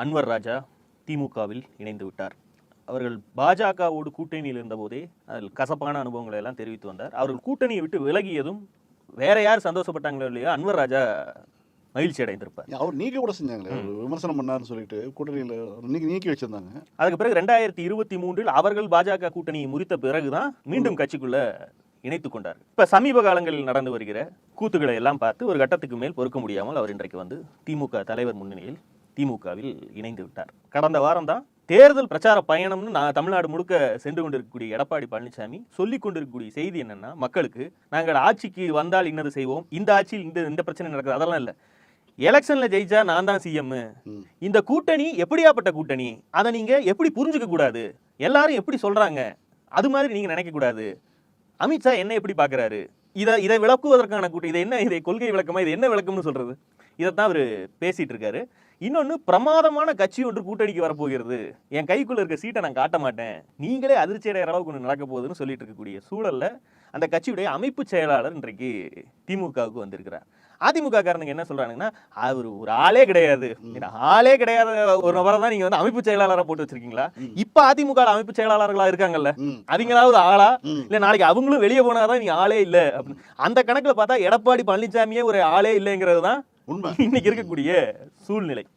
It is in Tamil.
அன்வர் ராஜா திமுகவில் இணைந்து விட்டார். அவர்கள் பாஜகவோடு கூட்டணியில் இருந்தபோதே அதில் கசப்பான அனுபவங்களை எல்லாம் தெரிவித்து வந்தார். அவர்கள் கூட்டணியை விட்டு விலகியதும் வேற யார் சந்தோஷப்பட்டாங்களோ இல்லையோ அன்வர் ராஜா மகிழ்ச்சி அடைந்திருப்பார். அவர் நீக்க கூட செஞ்சாங்களே. விமர்சனம் பண்ணாருன்னு சொல்லிட்டு கூட்டணியில் நீக்கி நீக்கி வச்சிருந்தாங்க. அதுக்கு பிறகு ரெண்டாயிரத்தி இருபத்தி மூன்றில் அவர்கள் பாஜக கூட்டணியை முறித்த பிறகுதான் மீண்டும் கட்சிக்குள்ள இணைத்துக் கொண்டார் இப்ப சமீப காலங்களில் நடந்து வருகிற கூத்துக்களை எல்லாம் பார்த்து ஒரு கட்டத்துக்கு மேல் பொறுக்க முடியாமல் அவர் இன்றைக்கு வந்து திமுக தலைவர் முன்னணியில் திமுகவில் இணைந்து விட்டார். கடந்த வாரம் தான் தேர்தல் பிரச்சார பயணம்னு நான் தமிழ்நாடு முழுக்க சென்று கொண்டிருக்கக்கூடிய எடப்பாடி பழனிசாமி சொல்லிக் கொண்டிருக்கக்கூடிய செய்தி என்னன்னா மக்களுக்கு நாங்கள் ஆட்சிக்கு வந்தால் இன்னது செய்வோம். இந்த ஆட்சியில் இந்த இந்த பிரச்சனை நடக்குது. அதெல்லாம் இல்லை. எலெக்ஷன்ல ஜெயிச்சா நான் தான் சிஎம். இந்த கூட்டணி எப்படியாப்பட்ட கூட்டணி? அதை நீங்க எப்படி புரிஞ்சுக்க கூடாது? எல்லாரும் எப்படி சொல்றாங்க? அது மாதிரி நீங்க நினைக்க கூடாது. அமித்ஷா என்ன எப்படி பாக்குறாரு? இதை இதை விளக்குவதற்கான கூட்டம் இதை என்ன இதை கொள்கை விளக்கமா இது என்ன விளக்கம்னு சொல்றது? இதைத்தான் அவர் பேசிட்டு இருக்காரு இன்னொன்னு பிரமாதமான கட்சி ஒன்று கூட்டணிக்கு வரப்போகிறது. என் கைக்குள்ள இருக்க சீட்டை நான் காட்ட மாட்டேன். நீங்களே அதிர்ச்சி அடைகிற அளவுக்கு ஒன்று நடக்க போகுதுன்னு சொல்லிட்டு இருக்கக்கூடிய சூழல்ல அந்த கட்சியுடைய அமைப்பு செயலாளர் இன்றைக்கு திமுகவுக்கு வந்திருக்கிறார். அதிமுக காரனுங்க என்ன சொல்றாங்கன்னா அவர் ஒரு ஆளே கிடையாது. ஆளே கிடையாத ஒரு நபரை தான் நீங்க வந்து அமைப்பு செயலாளரா போட்டு வச்சிருக்கீங்களா? இப்ப அதிமுக அமைப்பு செயலாளர்களா இருக்காங்கல்ல. அவங்களாவது ஆளா. இல்ல நாளைக்கு அவங்களும் வெளியே போனாதான் நீங்க ஆளே இல்ல அப்படின்னு. அந்த கணக்குல பார்த்தா எடப்பாடி பழனிசாமியே ஒரு ஆளே இல்லைங்கிறது தான் உண்மை. இன்னைக்கு இருக்கக்கூடிய சூழ்நிலை.